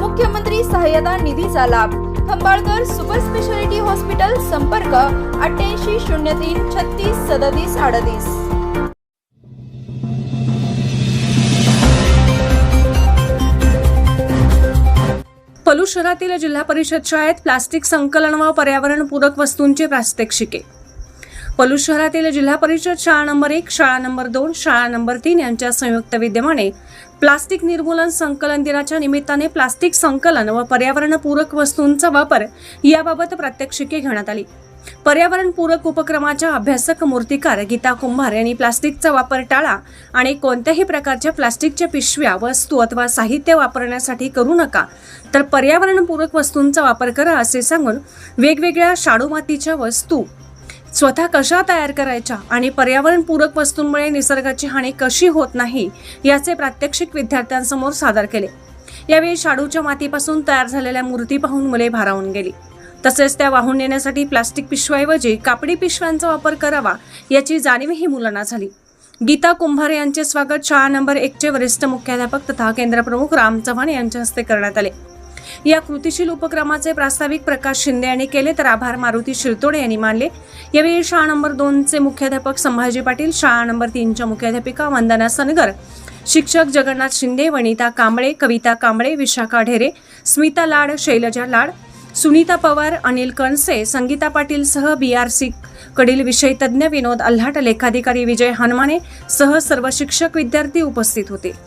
मुख्यमंत्री सहाय्यता निधीचा लाभ. खंबाळकर सुपर स्पेशालिटी हॉस्पिटल संपर्क अठ्ठ्याऐंशी शून्य तीन छत्तीस सदतीस अडतीस. पलू शहरातील जिल्हा परिषद शाळेत प्लास्टिक संकलन व पर्यावरणपूरक वस्तूंचे प्रात्यक्षिके. पलूस शहरातील जिल्हा परिषद शाळा नंबर एक शाळा नंबर दोन शाळा नंबर तीन यांच्या संयुक्त विद्यमाने प्लास्टिक निर्मूलन संकलन दिनाच्या निमित्ताने प्लास्टिक संकलन व पर्यावरणपूरक वस्तूंचा वापर याबाबत प्रात्यक्षिके घेण्यात आली. पर्यावरणपूरक उपक्रमाच्या अभ्यासक मूर्तिकार गीता कुंभार यांनी प्लास्टिकचा वापर टाळा आणि कोणत्याही प्रकारच्या प्लास्टिकच्या पिशव्या वस्तू अथवा साहित्य वापरण्यासाठी करू नका तर पर्यावरणपूरक वस्तूंचा वापर करा असे सांगून वेगवेगळ्या शाडू मातीच्या वस्तू स्वतः कशा तयार करायच्या आणि पर्यावरणपूरक वस्तूंमुळे निसर्गाची हानी कशी होत नाही याचे प्रात्यक्षिक विद्यार्थ्यांसमोर सादर केले. यावेळी शाडूच्या मातीपासून तयार झालेल्या मूर्ती पाहून मुले भारावून गेली. तसेच त्या वाहून नेण्यासाठी प्लास्टिक पिशव्याऐवजी कापडी पिशव्यांचा वापर करावा याची जाणीवही मुलांना झाली. गीता कुंभार यांचे स्वागत शाळा नंबर एकचे वरिष्ठ मुख्याध्यापक तथा केंद्रप्रमुख राम चव्हाण यांच्या हस्ते करण्यात आले. या कृतीशील उपक्रमाचे प्रास्ताविक प्रकाश शिंदे यांनी केले तर आभार मारुती शिरतोडे यांनी मानले. यावेळी शाळा नंबर दोनचे मुख्याध्यापक संभाजी पाटील शाळा नंबर तीनच्या मुख्याध्यापिका वंदना सनगर शिक्षक जगन्नाथ शिंदे वनिता कांबळे कविता कांबळे विशाखा ढेरे स्मिता लाड शैलजा लाड सुनीता पवार अनिल कणसे संगीता पाटील सह सी कडील विषय तज्ज्ञ विनोद अल्हाट लेखाधिकारी विजय हनुमाने सह सर्व शिक्षक विद्यार्थी उपस्थित होते.